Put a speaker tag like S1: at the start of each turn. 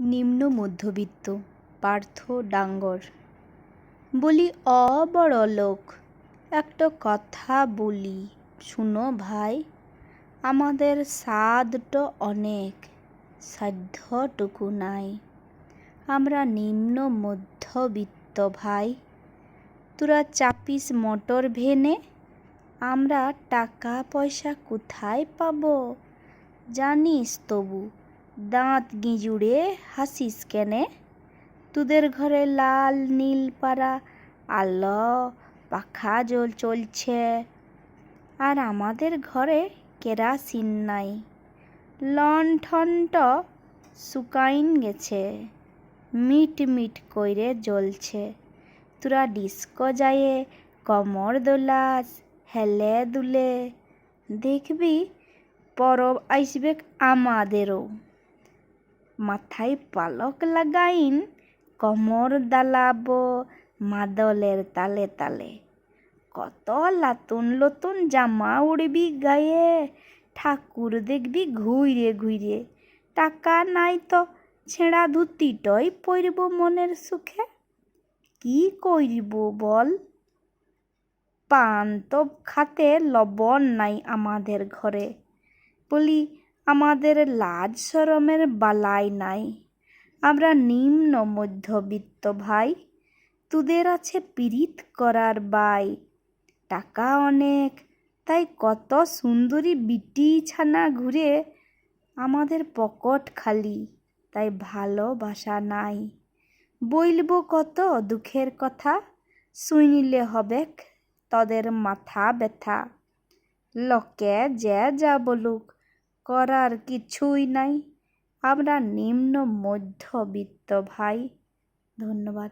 S1: নিম্ন মধ্যবিত্ত, পার্থ ডাঙ্গর। বলি, অ, বড় লোক, একটা কথা বলি, শুনো ভাই, আমাদের সাধটো অনেক, সাধ্যটুকু নাই। আমরা নিম্ন মধ্যবিত্ত ভাই, তোরা চাপিস মোটর ভেনে, আমরা টাকা পয়সা কোথায় পাবো? জানিস তবু দাঁত গিঁজুড়ে হাসিস কেনে? তোদের ঘরে লাল নীল পাড়া আলো পাখা জল চলছে। আর আমাদের ঘরে কেরাসিন নাই। লণ্ঠনটা শুকাইন গেছে, মিট মিট কইরে জ্বলছে। তোরা ডিস্কো যায়ে কমর দোলাস, হেলে দুলে। দেখবি, পরব আইসবে আমাদেরও। মাথায় পালক লাগাইন, কমর দালাবো মাদলের তালে তালে। কত লাতুন লতুন জামা উড়বি গায়ে, ঠাকুর দেখবি ঘুইরে ঘুইরে। টাকা নাই তো ছেঁড়া ধুতিটই পরব মনের সুখে। কি করিব বল? পান তো খাতে লবণ নাই আমাদের ঘরে। বলি আমাদের লাজ সরমের বালাই নাই। আমরা নিম্ন মধ্যবিত্ত ভাই, তোদের আছে পীড়িত করার বাই। টাকা অনেক, তাই কত সুন্দরী বিটি ছানা ঘুরে আমাদের পকট খালি, তাই ভালোবাসা নাই। বইলবো কত দুঃখের কথা, শুনিলে হবেক তদের মাথা ব্যথা। লোকে যে যা বলুক করার কিছুই নাই। আমরা নিম্ন মধ্যবিত্ত ভাই। ধন্যবাদ।